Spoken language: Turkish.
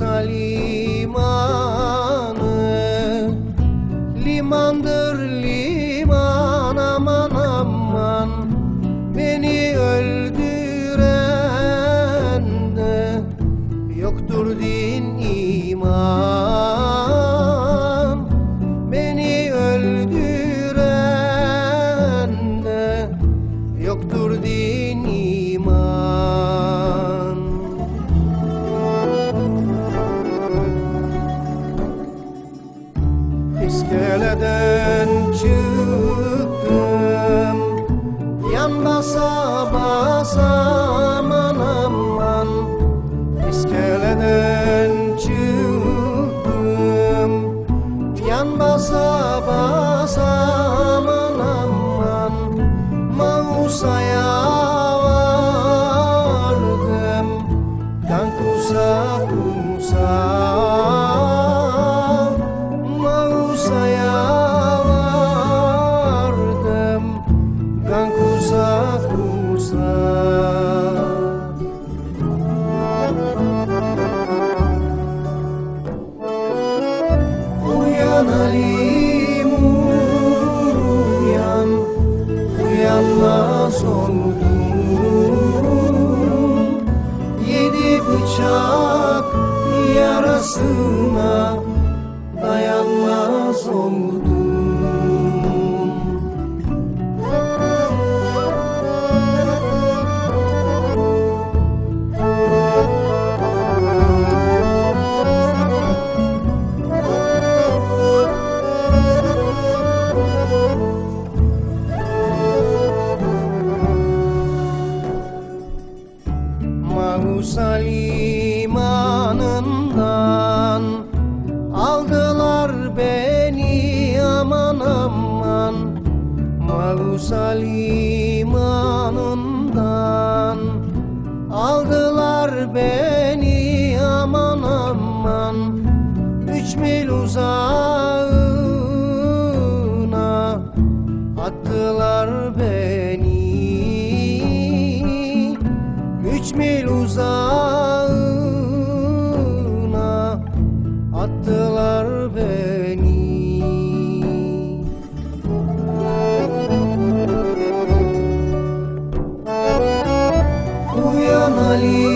Magusa limanı Limandır liman İskeleden çıktım. Yan basa basa aman aman. İskeleden yarasına Dayanmaz oldum. Mahusa limanından Aldılar beni aman aman. Mahusa limanından Aldılar beni aman aman. Üç mil uzağına Attılar beni. Üç mil uzağına Somali.